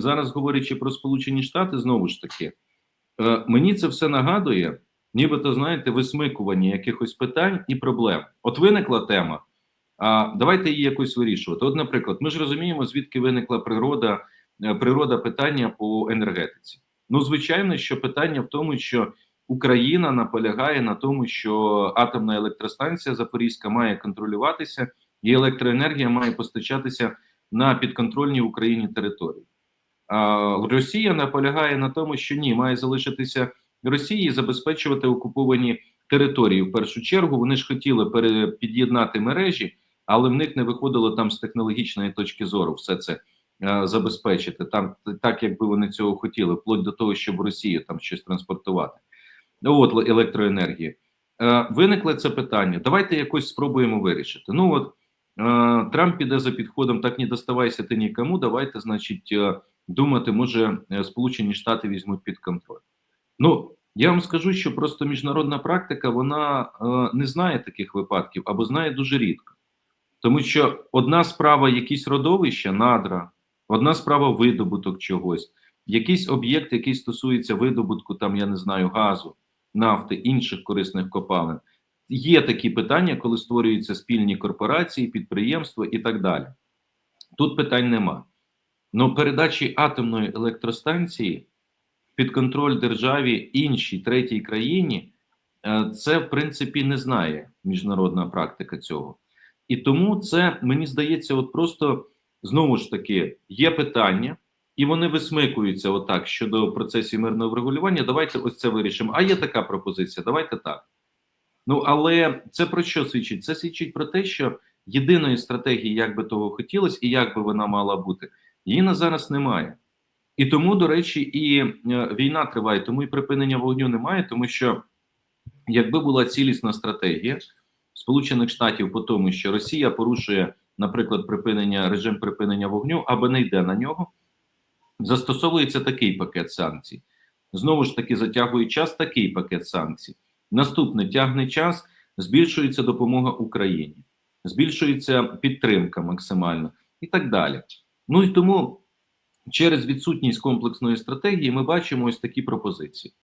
Зараз говорячи про Сполучені Штати, знову ж таки, е, мені це все нагадує, нібито знаєте, висмикування якихось питань і проблем. От виникла тема. А давайте її якось вирішувати. От, наприклад, ми ж розуміємо, звідки виникла природа, е, природа питання по енергетиці. Ну, звичайно, що питання в тому, що Україна наполягає на тому, що атомна електростанція Запорізька має контролюватися, і електроенергія має постачатися на підконтрольній Україні території. Росія наполягає на тому, що ні, має залишитися Росії забезпечувати окуповані території. В першу чергу вони ж хотіли під'єднати мережі, але в них не виходило там з технологічної точки зору все це е, забезпечити. Там так, якби вони цього хотіли, вплоть до того, щоб в Росію там щось транспортувати. От електроенергії. Е, виникло це питання. Давайте якось спробуємо вирішити. Ну от е, Трамп піде за підходом: так не доставайся ти нікому. Давайте, значить, е, думати, може, е, Сполучені Штати візьмуть під контроль. Ну я вам скажу, що просто міжнародна практика вона е, не знає таких випадків або знає дуже рідко. Тому що одна справа якісь родовища, надра, одна справа видобуток чогось, якийсь об'єкт, який стосується видобутку, там я не знаю, газу, нафти, інших корисних копалин. Є такі питання, коли створюються спільні корпорації, підприємства і так далі. Тут питань нема. Но передачі атомної електростанції під контроль державі іншій третій країні, е, це в принципі не знає міжнародна практика цього. І тому це мені здається, от просто знову ж таки є питання, і вони висмикуються отак щодо процесів мирного врегулювання. Давайте ось це вирішимо. А є така пропозиція, давайте так. Ну але це про що свідчить? Це свідчить про те, що єдиної стратегії, як би того хотілося, і як би вона мала бути, її на зараз немає. І тому, до речі, і е, війна триває, тому і припинення вогню немає, тому що якби була цілісна стратегія Сполучених Штатів по тому, що Росія порушує, наприклад, припинення режим припинення вогню або не йде на нього, застосовується такий пакет санкцій. Знову ж таки, затягує час такий пакет санкцій. Наступне тягне час, збільшується допомога Україні, збільшується підтримка максимально і так далі. Ну і тому через відсутність комплексної стратегії ми бачимо ось такі пропозиції.